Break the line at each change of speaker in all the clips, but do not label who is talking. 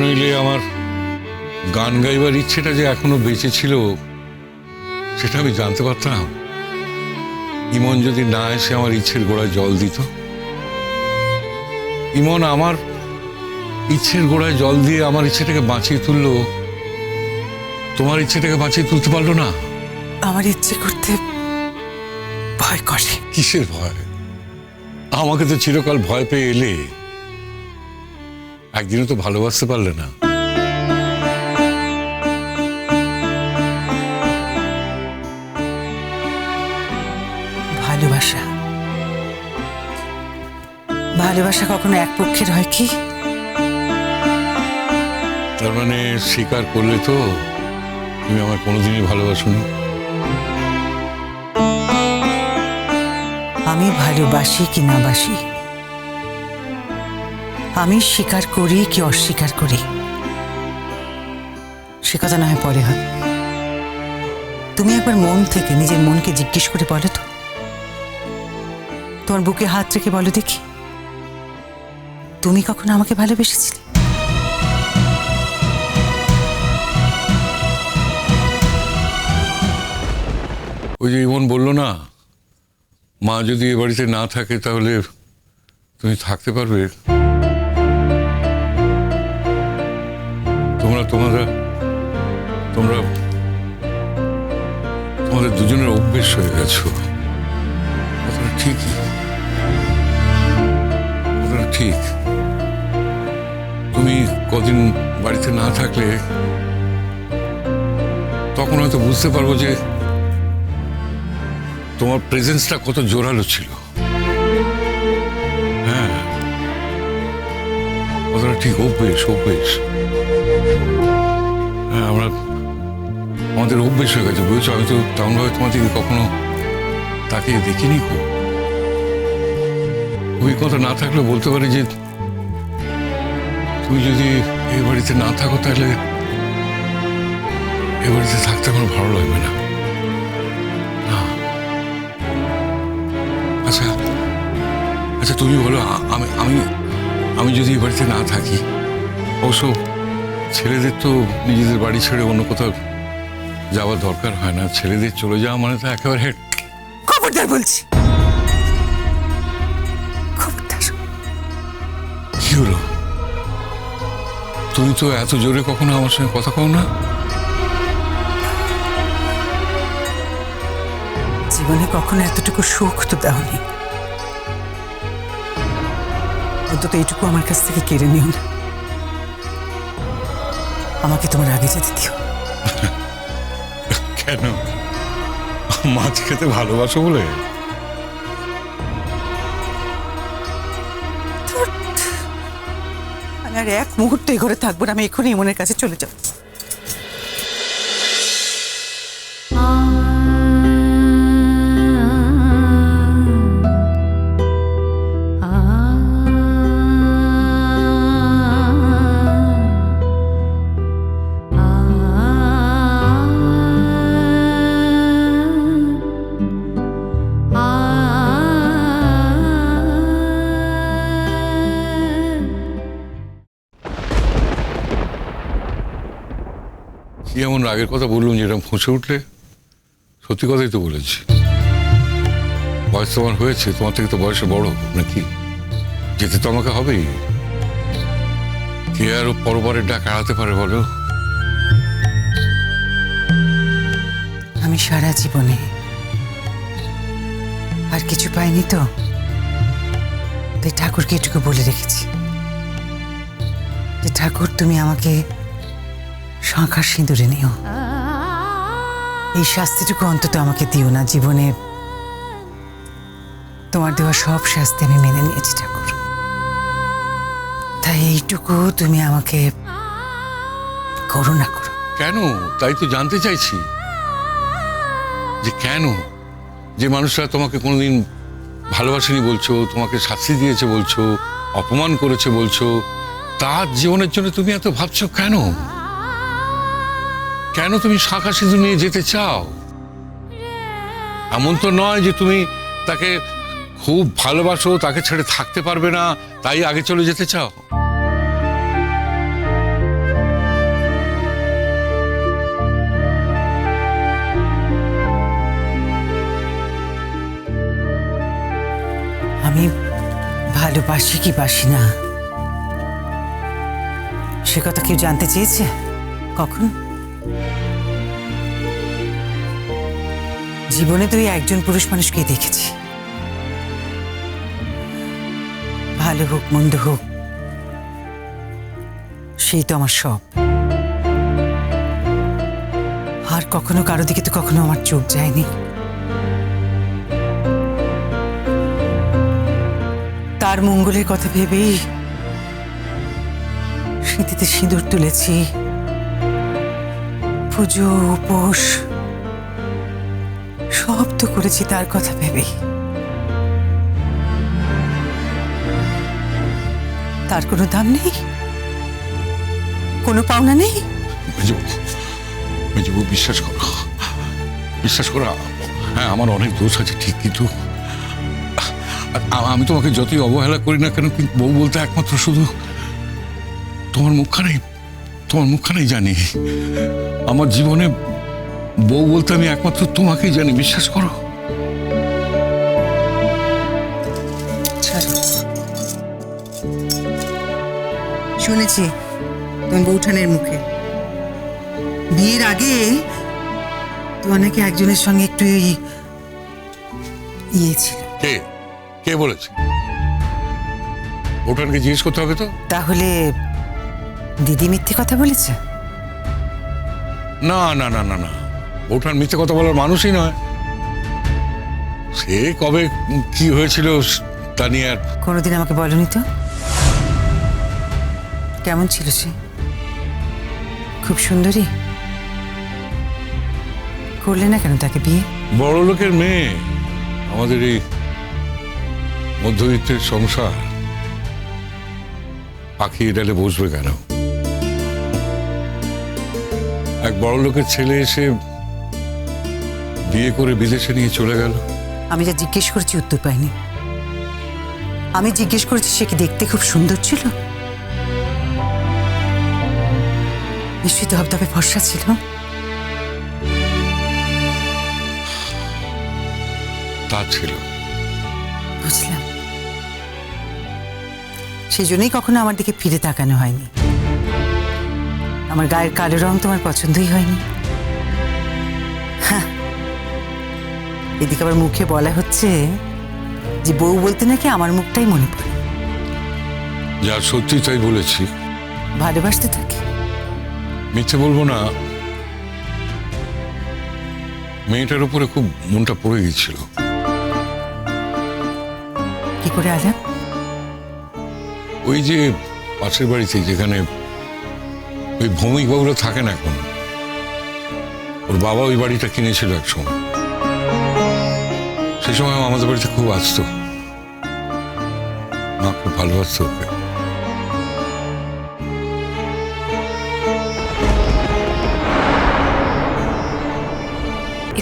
নইলে আমার গান গাইবার ইচ্ছেটা যে এখনও বেঁচে ছিল সেটা আমি জানতে পারতাম। ইমন যদি না এসে আমার ইচ্ছের গোড়ায় জল দিত। ইমন আমার ইচ্ছের গোড়ায় জল দিয়ে আমার ইচ্ছেটাকে বাঁচিয়ে তুললো। তোমার ইচ্ছেটাকে বাঁচিয়ে তুলতে পারল না?
আমার ইচ্ছে করতে ভয় করে।
কিসের ভয়? আমাকে তো চিরকাল ভয় পেয়ে এলে। একদিনও তো ভালোবাসতে পারলে না।
ভালোবাসা। ভালোবাসা কখনো এক পক্ষের হয় কি?
তার মানে স্বীকার করলে তো তুমি আমার কোনোদিনই ভালোবাসুনি।
আমি ভালোবাসি কি না বাসি? আমি স্বীকার করি কি অস্বীকার করি? সে কথা না হয় পরে হয়। তুমি একবার মন থেকে নিজের মনকে জিজ্ঞেস করে বলো তো। তোমার বুকে হাত রেখে বলো দেখি। তুমি কখনো আমাকে ভালোবেসেছিলে?
ওই যে ইমন বলল না, মা যদি এ বাড়িতে না থাকে তাহলে তুমি থাকতে পারবে? তোমরা তোমরা, তোমাদের দুজনের অভ্যেস হয়ে গেছো। ঠিকই ঠিক। তুমি কদিন বাড়িতে না থাকলে তখন হয়তো বুঝতে পারব যে তোমার প্রেজেন্সটা কত জোরালো ছিল। হ্যাঁ। কথাটা ঠিক, অভ্যেস অভ্যেস। আমরা আমাদের অভ্যেস হয়ে গেছে, বুঝেছ? আমি তো তেমনভাবে তোমাদেরকে কখনো তাকে দেখিনি খুব। অভিজ্ঞতা না থাকলে বলতে পারি যে তুমি যদি এই বাড়িতে না থাকো তাহলে এ বাড়িতে থাকতে আমার ভালো লাগবে না। আচ্ছা আচ্ছা তুমি বলো আমি আমি আমি যদি এই বাড়িতে না থাকি, অবশ্য ছেলেদের তো নিজেদের বাড়ি ছেড়ে অন্য কোথাও যাওয়ার দরকার হয় না। ছেলেদের চলে যাওয়া মানে তো একেবারে
খবরদার বলছি। খবরদার।
কি হলো? তুমি তো এত জোরে কখনো আমার সঙ্গে কথা কও না।
জীবনে কখনো এতটুকু সুখ তো দাওনি। অন্তত এইটুকু আমার কাছ থেকে কেড়ে নিও না। আমাকে তোমার আগে যেতে দিও।
কেন? মাছ খেতে ভালোবাসো বলে?
আর এক মুহূর্তে ঘরে থাকব না আমি এখনই মনের কাছে চলে যাব।
এমন রাগের কথা বললুম যে এরকম ফুঁসে উঠলে সত্যি কথাই তো বলেছি। বয়স তোমার হয়েছে, তোমার থেকে তো বয়সে বড়, নাকি? যেতে তো আমাকে হবেই। কে আরও পরবারের ডাক এড়াতে পারে বলো?
আমি সারা জীবনে আর কিছু পাইনি তো, তাই ঠাকুরকে এটুকু বলে রেখেছি যে ঠাকুর, তুমি আমাকে শঙ্খার সিঁদুরে নিও। এই শাস্তিটুকু অন্তত আমাকে দিও না, জীবনে তোমার দেওয়া সব শাস্তি আমি মেনে নিয়েছি, ঠাকুর। তাই এইটুকু তুমি আমাকে করুণা করো।
কেন? তাই তো জানতে চাইছি। যে কেন? যে মানুষরা তোমাকে কোনোদিন ভালোবাসেনি বলছো, তোমাকে শাস্তি দিয়েছে বলছো, অপমান করেছে বলছো, তার জীবনের জন্য তুমি এত ভাবছ কেন? কেন তুমি শাখা সিঁদুর নিয়ে যেতে চাও? এমন তো নয় যে তুমি তাকে খুব ভালোবাসো, তাকে ছেড়ে থাকতে পারবে না, তাই আগে চলে যেতে চাও?
আমি ভালোবাসি কি বাসি না? সে কথা কেউ জানতে চেয়েছে কখন? জীবনে তুই একজন পুরুষ মানুষকেই দেখেছি। ভালো হোক, মন্দ হোক, সেই তো আমার সব। আর কখনো কারও দিকে তো কখনো আমার চোখ যায়নি। তার মঙ্গলের কথা ভেবেই স্মৃতিতে সিঁদুর তুলেছি। পুজো, উপোস, সব তো করেছি তার কথা ভেবেই। তার কোনো দাম নেই? কোনো পাওনা নেই?
বিশ্বাস করো। বিশ্বাস করো হ্যাঁ আমার অনেক দোষ আছে, ঠিক, কিন্তু আমি তোমাকে যতই অবহেলা করি না কেন, কিন্তু বউ বলতে একমাত্র শুধু তোমার মুখখানেই তোমার মুখখানেই জানি। আমার জীবনে বউ বলতে আমি একমাত্র তোমাকেই জানি বিশ্বাস করো।
শুনেছি তোমার বৌঠানের মুখে। বিয়ের আগে তোমার নাকি একজনের সঙ্গে একটু ইয়ে ছিল।
কে? কে বলেছে? ওটানকে জিজ্ঞেস করতে হবে তো?
তাহলে দিদি মিথ্যে কথা বলেছে?
না না না না না। ওঠান মিথ্যে কথা বলার মানুষই নয়। সে কবে কি হয়েছিল তা নিয়ে আর
কোনোদিন আমাকে বলনি তো? কেমন ছিল সে? খুব সুন্দরী? করলে না কেন তাকে বিয়ে?
বড় লোকের মেয়ে। আমাদের এই মধ্যবিত্তের সংসার। পাখি ডালে বসবে কেন? এক বড় লোকের ছেলে এসে বিয়ে করে বিদেশে নিয়ে চলে গেল।
আমি যা জিজ্ঞেস করেছি উত্তর পাইনি। আমি জিজ্ঞেস করেছি সে কি দেখতে খুব সুন্দর ছিল? নিশ্চয়ই ধবধবে ফর্সা ছিল।
তা ছিল।
বুঝলাম। সেই জন্যই কখনো আমার দিকে ফিরে তাকানো হয়নি। আমার গায়ের কালো রং তোমার পছন্দই হয়নি। হ্যাঁ। এদিকে আবার মুখে বলা হচ্ছে যে বউ বলতে নাকি আমার মুখটাই মনে পড়ে।
যা সত্যি তাই বলেছি।
ভালোবাসতে থাকি।
মিথ্যে বলব না। মেয়েটার উপরে খুব মনটা পড়ে গেছিল
কি করে আলাপ?
ওই যে পাশের বাড়িতে যেখানে ওই ভৌমিক বাবুরা থাকেন এখন। ওর বাবা ওই বাড়িটা কিনেছিল এক সময় সে সময় আমাদের বাড়িতে খুব আসতো। মা খুব ভালোবাসতো ওকে।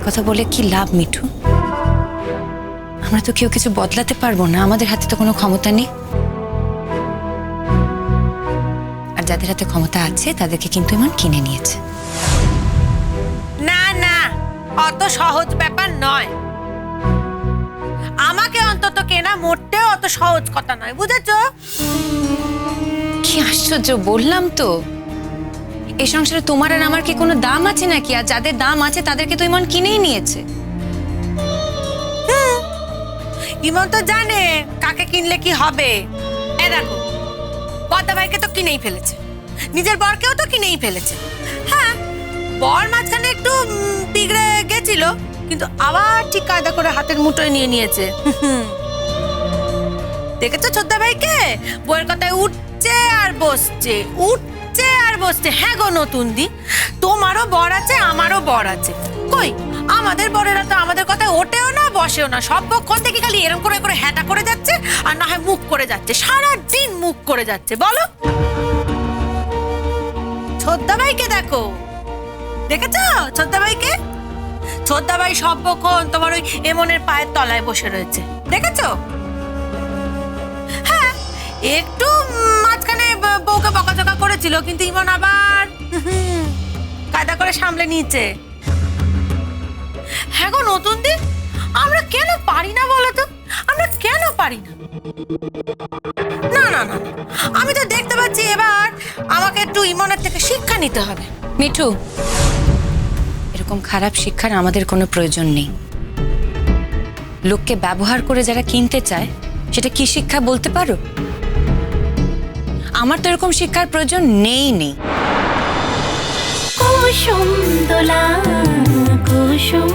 কথা বলে কি লাভ, মিঠু? আমরা তো কেউ কিছু বদলাতে পারব না। আমাদের হাতে তো কোনো ক্ষমতা নেই। যাদের হাতে ক্ষমতা আছে তাদেরকে কিন্তু এমন কিনে নিয়েছে।
না না অত সহজ ব্যাপার নয়। আমাকে অন্তত কেনা মোটেও অত সহজ কথা নয় বুঝেছ?
কি আশ্চর্য বললাম তো। এই সংসারে তোমার আর আমার কি কোনো দাম আছে নাকি? আর যাদের দাম আছে তাদেরকে তো এমন কিনেই নিয়েছে।
ইমন তো জানে কাকে কিনলে কি হবে। এ দেখো পদ্মা ভাইকে তো কিনেই ফেলেছে। নিজের বরকেও তো কিনেই ফেলেছে। হ্যাঁ বর মাঝখানে একটু বিগড়ে গেছিল, কিন্তু আবার ঠিক কায়দা করে হাতের মুঠোয় নিয়ে নিয়েছে। দেখেছ ছোদ্দা ভাইকে? বইয়ের কথায় উঠছে আর বসছে, উঠছে আর বসছে। হ্যাঁ গো নতুন দি তোমারও বর আছে, আমারও বর আছে। কই, আমাদের বরেরা তো আমাদের কথায় ওঠেও না, বসেও না। সব পক্ষ থেকে খালি এরম করে করে হ্যাঁটা করে যাচ্ছে, আর না হয় মুখ করে যাচ্ছে। সারা দিন মুখ করে যাচ্ছে, বলো। ছোদ্দা ভাইকে দেখো। দেখেছ? ছোদ্দা ভাইকে ছোদ্দা ভাই সব পক্ষণ তোমার ওই এমনের পায়ের তলায় বসে রয়েছে। দেখেছ? হ্যাঁ একটু মাঝখানে বউকে বকাঝকা করেছিল, কিন্তু ইমন আবার কায়দা করে সামলে নিয়েছে। হ্যাঁ গো নতুন দিন আমরা কেন পারি না বলো তো? আমরা কেন পারি না? না না না আমি তো দেখতে পাচ্ছি এবার আমাকে একটু ইমনের থেকে শিক্ষা নিতে হবে।
মিঠু এরকম খারাপ শিক্ষার আমাদের কোনো প্রয়োজন নেই। লোককে ব্যবহার করে যারা কিনতে চায় সেটা কি শিক্ষা বলতে পারো? আমার তো এরকম শিক্ষার প্রয়োজন নেই নেই।
কুসুম দোলা কুসুম